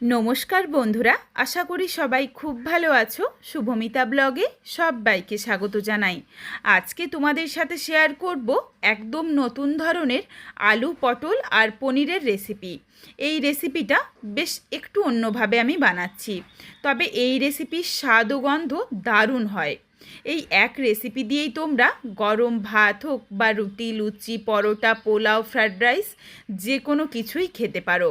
নমস্কার বন্ধুরা, আশা করি সবাই খুব ভালো আছো। শুভমিতা ব্লগে সবাইকে স্বাগত জানাই। আজকে তোমাদের সাথে শেয়ার করব একদম নতুন ধরনের আলু, পটল আর পনিরের রেসিপি এই রেসিপিটা বেশ একটু অন্যভাবে আমি বানাচ্ছি। তবে এই রেসিপির স্বাদ ও গন্ধ দারুণ হয়। এই এক রেসিপি দিয়েই তোমরা গরম ভাত হোক বা রুটি, লুচি, পরোটা, পোলাও ফ্রায়েড রাইস যে কোনো কিছুই খেতে পারো।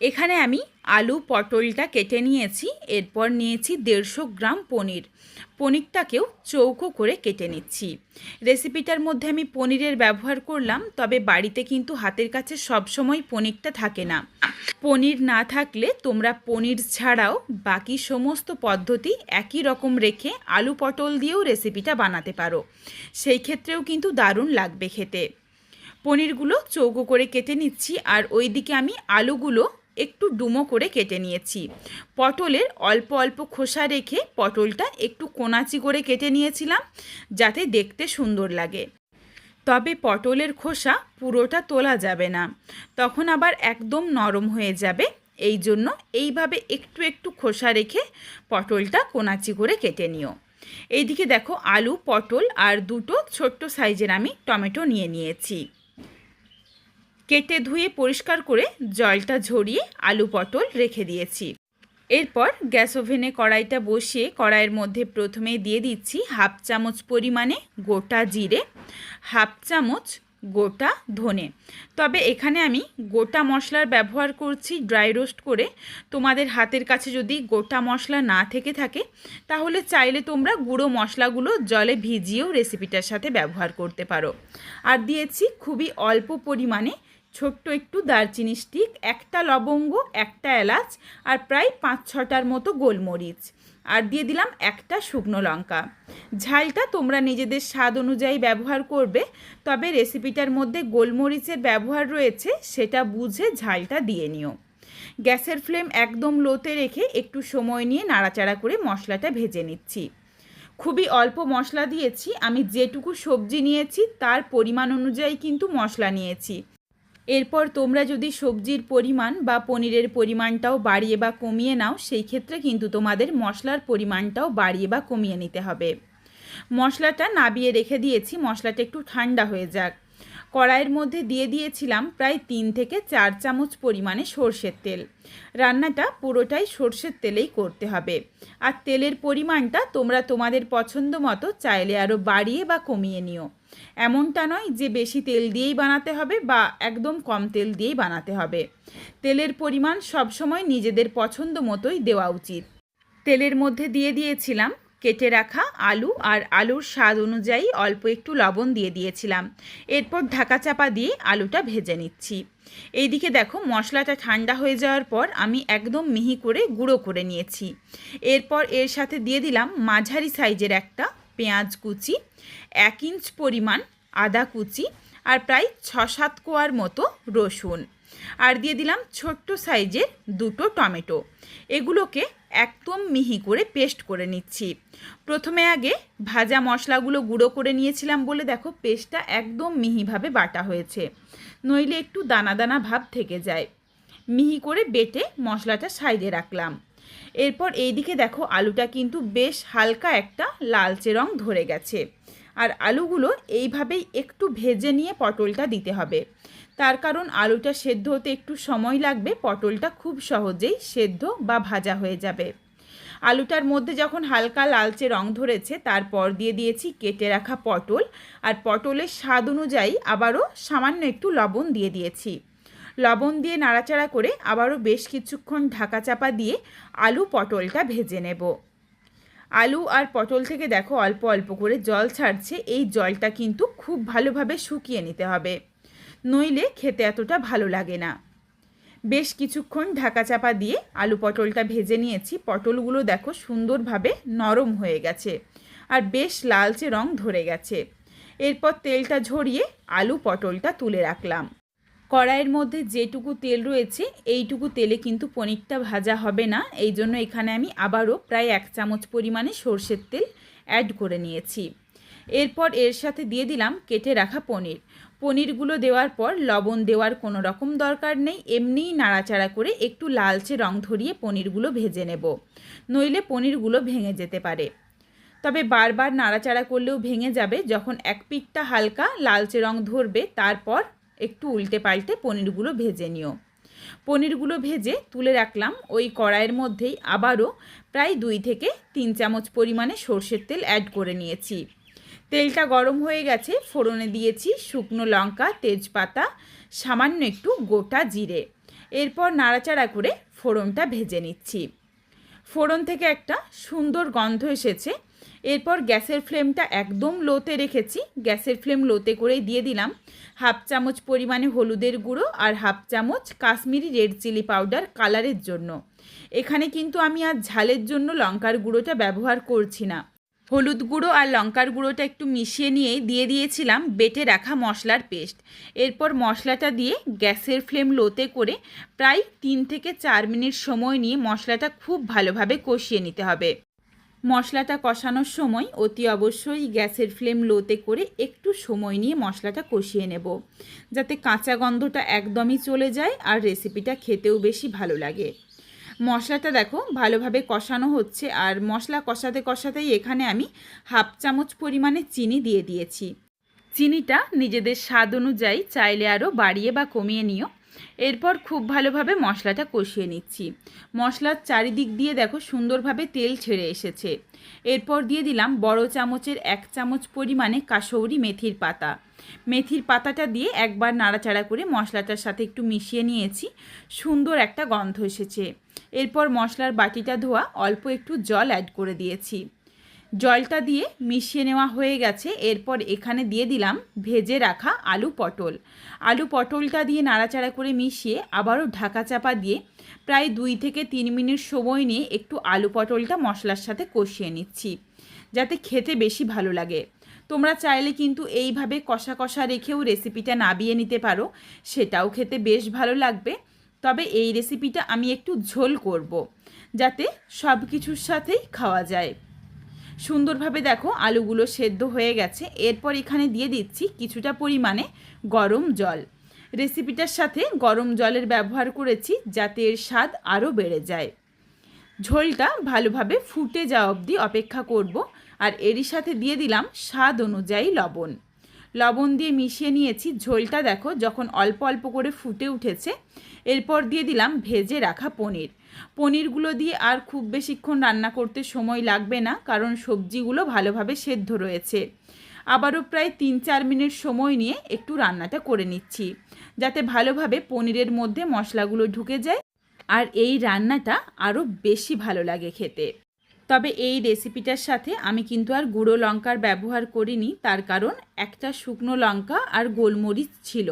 এখানে আমি আলু পটলটা কেটে নিয়েছি, এরপর নিয়েছি দেড়শো গ্রাম পনির। পনিরটাকেও চৌকো করে কেটে নিচ্ছি। রেসিপিটার মধ্যে আমি পনিরের ব্যবহার করলাম, তবে বাড়িতে কিন্তু হাতের কাছে সবসময় পনিরটা থাকে না। পনির না থাকলে তোমরা পনির ছাড়াও বাকি সমস্ত পদ্ধতি একই রকম রেখে আলু পটল দিয়েও রেসিপিটা বানাতে পারো। সেই ক্ষেত্রেও কিন্তু দারুণ লাগবে খেতে। পনিরগুলো চৌকো করে কেটে নিচ্ছি আর ওইদিকে আমি আলুগুলো একটু ডুমো করে কেটে নিয়েছি। পটলের অল্প অল্প খোসা রেখে পটলটা একটু কোনাচি করে কেটে নিয়েছিলাম যাতে দেখতে সুন্দর লাগে। তবে পটলের খোসা পুরোটা তোলা যাবে না। তখন আবার একদম নরম হয়ে যাবে। এই জন্য এইভাবে একটু একটু খোসা রেখে পটলটা কোনাচি করে কেটে নিও। এইদিকে দেখো আলু, পটল আর দুটো ছোট্ট সাইজের আমি টমেটো নিয়ে নিয়েছি। কেটে ধুয়ে পরিষ্কার করে জলটা ঝরিয়ে আলু পটল রেখে দিয়েছি। এরপর গ্যাস ওভেনে কড়াইটা বসিয়ে কড়াইয়ের মধ্যে প্রথমে দিয়ে দিচ্ছি হাফ চামচ পরিমাণে গোটা জিরে, হাফ চামচ গোটা ধনে। তবে এখানে আমি গোটা মশলার ব্যবহার করছি ড্রাই রোস্ট করে। তোমাদের হাতের কাছে যদি গোটা মশলা না থেকে থাকে, তাহলে চাইলে তোমরা গুঁড়ো মশলাগুলো জলে ভিজিয়েও রেসিপিটার সাথে ব্যবহার করতে পারো। আর দিয়েছি খুবই অল্প পরিমাণে ছোট্ট একটু দারচিনি স্টিক একটা লবঙ্গ, একটা এলাচ আর প্রায় পাঁচ ছটার মতো গোলমরিচ। আর দিয়ে দিলাম একটা শুকনো লঙ্কা। ঝালটা তোমরা নিজেদের স্বাদ অনুযায়ী ব্যবহার করবে, তবে রেসিপিটার মধ্যে গোলমরিচের ব্যবহার রয়েছে, সেটা বুঝে ঝালটা দিয়ে নিও। গ্যাসের ফ্লেম একদম লোতে রেখে একটু সময় নিয়ে নাড়াচাড়া করে মশলাটা ভেজে নিচ্ছি। খুবই অল্প মশলা দিয়েছি, আমি যেটুকু সবজি নিয়েছি, তার পরিমাণ অনুযায়ী কিন্তু মশলা নিয়েছি। এরপর তোমরা যদি সবজির পরিমাণ বা পনিরের পরিমাণটাও বাড়িয়ে বা কমিয়ে নাও, সেই ক্ষেত্রে কিন্তু তোমাদের মশলার পরিমাণটাও বাড়িয়ে বা কমিয়ে নিতে হবে। মশলাটা নাবিয়ে রেখে দিয়েছি, মশলাটা একটু ঠান্ডা হয়ে যাক। কড়াইয়ের মধ্যে দিয়ে দিয়েছিলাম প্রায় তিন থেকে চার চামচ পরিমাণে সর্ষের তেল। রান্নাটা পুরোটাই সর্ষের তেলেই করতে হবে। আর তেলের পরিমাণটা তোমরা তোমাদের পছন্দ মতো চাইলে আরও বাড়িয়ে বা কমিয়ে নিও। এমনটা নয় যে বেশি তেল দিয়েই বানাতে হবে বা একদম কম তেল দিয়েই বানাতে হবে। তেলের পরিমাণ সবসময় নিজেদের পছন্দ মতোই দেওয়া উচিত। তেলের মধ্যে দিয়ে দিয়েছিলাম কেটে রাখা আলু আর আলুর স্বাদ অনুযায়ী অল্প একটু লবণ দিয়ে দিয়েছিলাম। এরপর ঢাকা চাপা দিয়ে আলুটা ভেজে নিচ্ছি। এইদিকে দেখো, মশলাটা ঠান্ডা হয়ে যাওয়ার পর আমি একদম মিহি করে গুঁড়ো করে নিয়েছি। এরপর এর সাথে দিয়ে দিলাম মাঝারি সাইজের একটা পেঁয়াজ কুচি, এক ইঞ্চ পরিমাণ আদা কুচি আর প্রায় ছ সাত কোয়ার মতো রসুন। আর দিয়ে দিলাম ছোট্ট সাইজের দুটো টমেটো। এগুলোকে একদম মিহি করে পেস্ট করে নিচ্ছি। প্রথমে আগে ভাজা মশলাগুলো গুঁড়ো করে নিয়েছিলাম বলে দেখো পেস্টটা একদম মিহিভাবে বাটা হয়েছে। নইলে একটু দানা দানা ভাব থেকে যায়। মিহি করে বেটে মশলাটা সাইডে রাখলাম। এরপর এইদিকে দেখো আলুটা কিন্তু বেশ হালকা একটা লালচে রং ধরে গেছে। আর আলুগুলো এইভাবেই একটু ভেজে নিয়ে পটলটা দিতে হবে। তার কারণ আলুটা সেদ্ধ হতে একটু সময় লাগবে, পটলটা খুব সহজেই সেদ্ধ বা ভাজা হয়ে যাবে। আলুটার মধ্যে যখন হালকা লালচে রং ধরেছে, তারপর দিয়ে দিয়েছি কেটে রাখা পটল, আর পটলের স্বাদ অনুযায়ী আবারও সামান্য একটু লবণ দিয়ে দিয়েছি। লবণ দিয়ে নাড়াচাড়া করে আবারও বেশ কিছুক্ষণ ঢাকা চাপা দিয়ে আলু পটলটা ভেজে নেব। আলু আর পটল থেকে দেখো অল্প অল্প করে জল ছাড়ছে, এই জলটা কিন্তু খুব ভালোভাবে শুকিয়ে নিতে হবে। নইলে খেতে এতটা ভালো লাগে না। বেশ কিছুক্ষণ ঢাকা চাপা দিয়ে আলু পটলটা ভেজে নিয়েছি। পটলগুলো দেখো সুন্দরভাবে নরম হয়ে গেছে আর বেশ লালচে রং ধরে গেছে। এরপর তেলটা ঝরিয়ে আলু পটলটা তুলে রাখলাম। কড়াইয়ের মধ্যে যেটুকু তেল রয়েছে, এইটুকু তেলে কিন্তু পনিরটা ভাজা হবে না। এই জন্য এখানে আমি আবারও প্রায় এক চামচ পরিমাণে সর্ষের তেল অ্যাড করে নিয়েছি। এরপর এর সাথে দিয়ে দিলাম কেটে রাখা পনির। পনিরগুলো দেওয়ার পর লবণ দেওয়ার কোনো রকম দরকার নেই, এমনিই নাড়াচাড়া করে একটু লালচে রং ধরিয়ে পনিরগুলো ভেজে নেব। নইলে পনিরগুলো ভেঙে যেতে পারে। তবে বারবার নাড়াচাড়া করলেও ভেঙে যাবে, যখন এক পিঠটা হালকা লালচে রং ধরবে, তারপর একটু উল্টে পাল্টে পনিরগুলো ভেজে নিও। পনিরগুলো ভেজে তুলে রাখলাম ওই কড়াইয়ের মধ্যেই। আবারও প্রায় দুই থেকে তিন চামচ পরিমাণে সর্ষের তেল অ্যাড করে নিয়েছি। তেলটা গরম হয়ে গেছে, ফোড়নে দিয়েছি শুকনো লঙ্কা, তেজপাতা, সামান্য একটু গোটা জিরে। এরপর নাড়াচাড়া করে ফোড়নটা ভেজে নিচ্ছি। ফোড়ন থেকে একটা সুন্দর গন্ধ এসেছে। এরপর গ্যাসের ফ্লেমটা একদম লোতে রেখেছি। গ্যাসের ফ্লেম লোতে করেই দিয়ে দিলাম হাফ চামচ পরিমাণে হলুদের গুঁড়ো আর হাফ চামচ কাশ্মীরি রেড চিলি পাউডার কালারের জন্য। এখানে কিন্তু আমি আর ঝালের জন্য লঙ্কার গুঁড়োটা ব্যবহার করছি না। হলুদ গুঁড়ো আর লঙ্কার গুঁড়োটা একটু মিশিয়ে নিয়ে দিয়ে দিয়েছিলাম বেটে রাখা মশলার পেস্ট। এরপর মশলাটা দিয়ে গ্যাসের ফ্লেম লোতে করে প্রায় তিন থেকে চার মিনিট সময় নিয়ে মশলাটা খুব ভালোভাবে কষিয়ে নিতে হবে। মশলাটা কষানোর সময় অতি অবশ্যই গ্যাসের ফ্লেম লোতে করে একটু সময় নিয়ে মশলাটা কষিয়ে নেব। যাতে কাঁচা গন্ধটা একদমই চলে যায় আর রেসিপিটা খেতেও বেশি ভালো লাগে। মশলাটা দেখো ভালোভাবে কষানো হচ্ছে আর মশলা কষাতে কষাতেই এখানে আমি হাফ চামচ পরিমাণে চিনি দিয়ে দিয়েছি। চিনিটা নিজেদের স্বাদ অনুযায়ী চাইলে আরও বাড়িয়ে বা কমিয়ে নিও। এরপর খুব ভালোভাবে মশলাটা কষিয়ে নিচ্ছি। মশলার চারিদিক দিয়ে দেখো সুন্দরভাবে তেল ছেড়ে এসেছে। এরপর দিয়ে দিলাম বড় চামচের এক চামচ পরিমাণে কাসৌরি মেথির পাতা। মেথির পাতাটা দিয়ে একবার নাড়াচাড়া করে মশলাটার সাথে একটু মিশিয়ে নিয়েছি। সুন্দর একটা গন্ধ এসেছে। এরপর মশলার বাটিটা ধোয়া অল্প একটু জল অ্যাড করে দিয়েছি। জলটা দিয়ে মিশিয়ে নেওয়া হয়ে গেছে। এরপর এখানে দিয়ে দিলাম ভেজে রাখা আলু পটল। আলু পটলটা দিয়ে নাড়াচাড়া করে মিশিয়ে আবারও ঢাকা চাপা দিয়ে প্রায় দুই থেকে তিন মিনিট সময় নিয়ে একটু আলু পটলটা মশলার সাথে কষিয়ে নিচ্ছি, যাতে খেতে বেশি ভালো লাগে। তোমরা চাইলে কিন্তু এইভাবে কষা কষা রেখেও রেসিপিটা নাবিয়ে নিতে পারো, সেটাও খেতে বেশ ভালো লাগবে। তবে এই রেসিপিটা আমি একটু ঝোল করব। যাতে সব কিছুর সাথেই খাওয়া যায়। সুন্দরভাবে দেখো আলুগুলো সেদ্ধ হয়ে গেছে। এরপর এখানে দিয়ে দিচ্ছি কিছুটা পরিমাণে গরম জল। রেসিপিটার সাথে গরম জলের ব্যবহার করেছি যাতে এর স্বাদ আরও বেড়ে যায়। ঝোলটা ভালোভাবে ফুটে যাওয়া অবধি অপেক্ষা করব। আর এরই সাথে দিয়ে দিলাম স্বাদ অনুযায়ী লবণ। লবণ দিয়ে মিশিয়ে নিয়েছি। ঝোলটা দেখো যখন অল্প অল্প করে ফুটে উঠেছে, এরপর দিয়ে দিলাম ভেজে রাখা পনির। পনিরগুলো দিয়ে আর খুব বেশিক্ষণ রান্না করতে সময় লাগবে না, কারণ সবজিগুলো ভালোভাবে সেদ্ধ রয়েছে। আবারও প্রায় তিন চার মিনিট সময় নিয়ে একটু রান্নাটা করে নিচ্ছি, যাতে ভালোভাবে পনিরের মধ্যে মশলাগুলো ঢুকে যায়। আর এই রান্নাটা আরও বেশি ভালো লাগে খেতে। তবে এই রেসিপিটার সাথে আমি কিন্তু আর গুঁড়ো লঙ্কার ব্যবহার করিনি। তার কারণ একটা শুকনো লঙ্কা আর গোলমরিচ ছিল।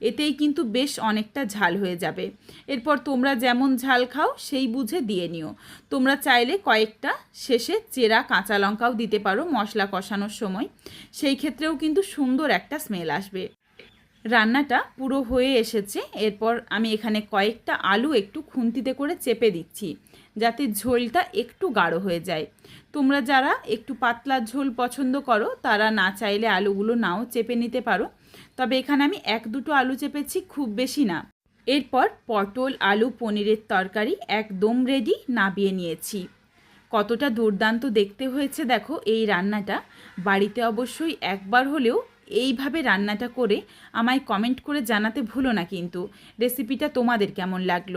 এতেই কিন্তু বেশ অনেকটা ঝাল হয়ে যাবে। এরপর তোমরা যেমন ঝাল খাও, সেই বুঝে দিয়ে নিও। তোমরা চাইলে কয়েকটা শেষে চেরা কাঁচা লঙ্কাও দিতে পারো মশলা কষানোর সময়। সেই ক্ষেত্রেও কিন্তু সুন্দর একটা স্মেল আসবে। রান্নাটা পুরো হয়ে এসেছে। এরপর আমি এখানে কয়েকটা আলু একটু খুন্তিতে করে চেপে দিচ্ছি। যাতে ঝোলটা একটু গাঢ় হয়ে যায়। তোমরা যারা একটু পাতলা ঝোল পছন্দ করো, তারা না চাইলে আলুগুলো নাও চেপে নিতে পারো। তবে এখানে আমি এক দুটো আলু চেপেছি, খুব বেশি না। এরপর পটল, আলু, পনিরের তরকারি একদম রেডি নাবিয়ে নিয়েছি। কতটা দুর্দান্ত দেখতে হয়েছে দেখো এই রান্নাটা। বাড়িতে অবশ্যই একবার হলেও এইভাবে রান্নাটা করে আমায় কমেন্ট করে জানাতে ভুলো না কিন্তু। রেসিপিটা তোমাদের কেমন লাগল?